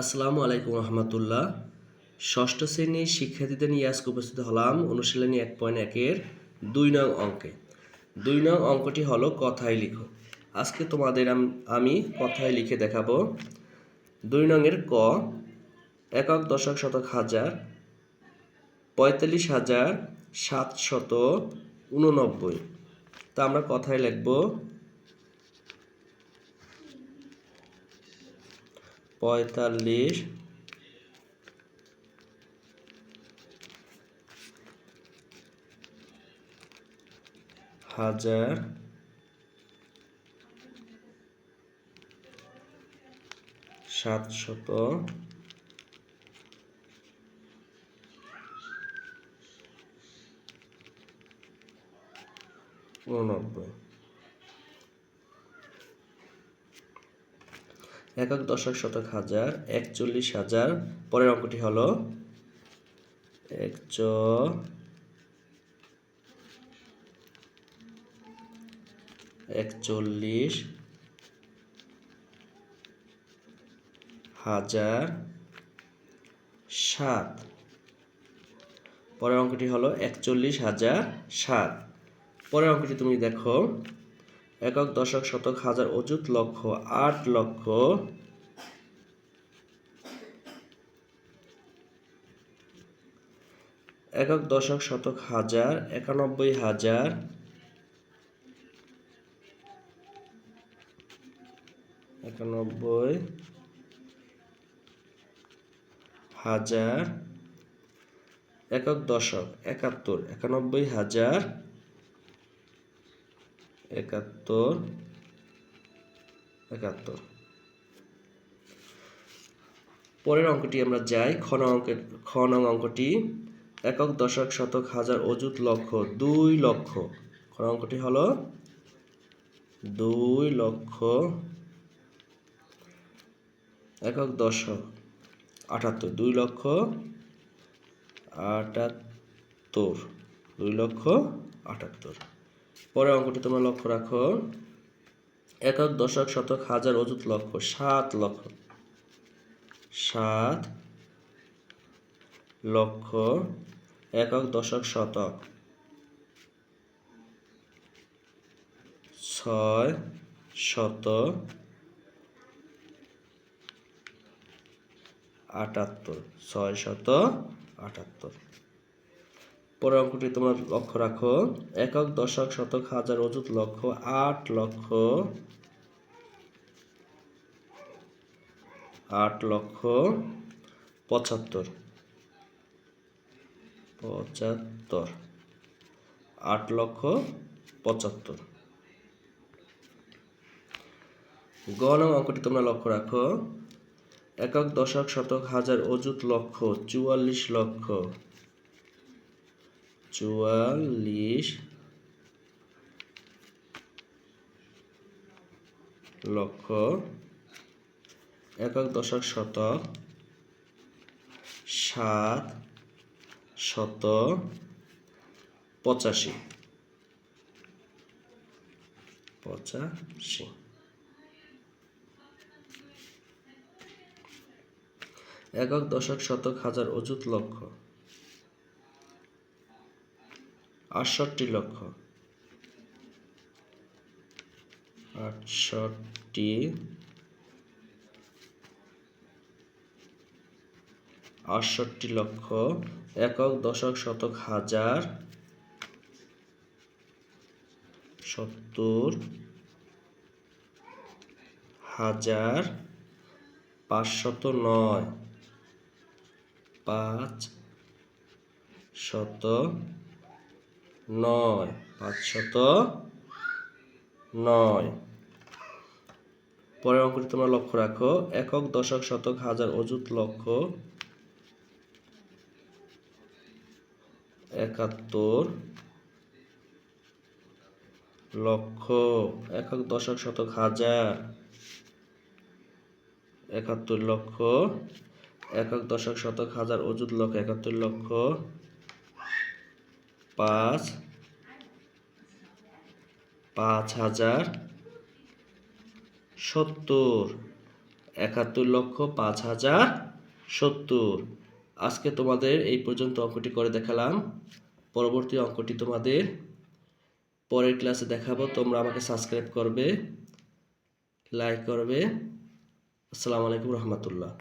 আসসালামু আলাইকুম রহমতুল্লাহ। ষষ্ঠ শ্রেণির শিক্ষার্থীদের নিয়ে আজকে উপস্থিত হলাম অনুশীলনী এক পয়েন্ট একের দুই নং অঙ্কে। দুই নং অঙ্কটি হলো কথায় লিখো। আজকে তোমাদের আমি কথায় লিখে দেখাবো দুই নংয়ের ক একক দশক শতক হাজার পঁয়তাল্লিশ হাজার সাতশত উননব্বই। তা আমরা কথায় লিখব পঁয়তাল্লিশ। হাজার। সাতশত। উননব্বই। একক দশক শতক হাজার, একচল্লিশ হাজার। পরের অঙ্কটি হলো একচ একচল্লিশ হাজার সাত। পরের অঙ্কটি হলো একচল্লিশ হাজার সাত। পরের অঙ্কটি তুমি দেখো একক দশক শতক হাজার অযুত লক্ষ, আট লক্ষ একক দশক শতক হাজার, একানব্বই হাজার একানব্বই হাজার একক দশক, একাত্তর, একানব্বই হাজার একাত্তর একাত্তর। পরের অঙ্কটি আমরা যাই। খ নং অঙ্কের খ নং অঙ্কটি একক দশক শতক হাজার অযুত লক্ষ, দুই লক্ষ। খ নং অঙ্কটি হলো দুই লক্ষ একক দশক, আটাত্তর। দুই লক্ষ আটাত্তর, দুই লক্ষ আটাত্তর। পরের অঙ্কটি তোমরা লক্ষ্য রাখো। একক দশক শতক হাজার অযুত লক্ষ, সাত লক্ষ সাত লক্ষ একক দশক শতক, ছয় শত আটাত্তর, ছয় শত আটাত্তর। পরের অঙ্কটি তোমরা লক্ষ্য রাখো। একক, দশক, শতক, হাজার, অযুত লক্ষ আট লক্ষ আট লক্ষ পঁচাত্তর পঁচাত্তর, আট লক্ষ পঁচাত্তর। গ অঙ্কটি তোমরা লক্ষ্য রাখো। একক, দশক, শতক, হাজার, অযুত লক্ষ চুয়াল্লিশ লক্ষ চুয়াল্লিশ লক্ষ একক দশক শতক সাত শত পঁচাশি। পঁচাশি। একক দশক শতক হাজার অযুত লক্ষ। আটষট্টি লক্ষ। আটষট্টি আটষট্টি লক্ষ একক দশক শতক হাজার সত্তর হাজার পাঁচশত নয় পাঁচ শত নয়। পাঁচশত নয়। পরের অঙ্কটি তোমরা লক্ষ্য রাখো। একক, দশক, শতক, হাজার, অযুত, লক্ষ, একাত্তর, লক্ষ, একক, দশক, শতক, হাজার, একাত্তর, লক্ষ, একক, দশক, শতক, হাজার, অযুত, লক্ষ, একাত্তর, লক্ষ পাঁচ পাঁচ হাজার সত্তর। একাত্তর লক্ষ পাঁচ হাজার সত্তর। আজকে তোমাদের এই পর্যন্ত অঙ্কটি করে দেখালাম। পরবর্তী অঙ্কটি তোমাদের পরের ক্লাসে দেখাবো। তোমরা আমাকে সাবস্ক্রাইব করবে, লাইক করবে। আসসালামু আলাইকুম রহমতুল্লাহ।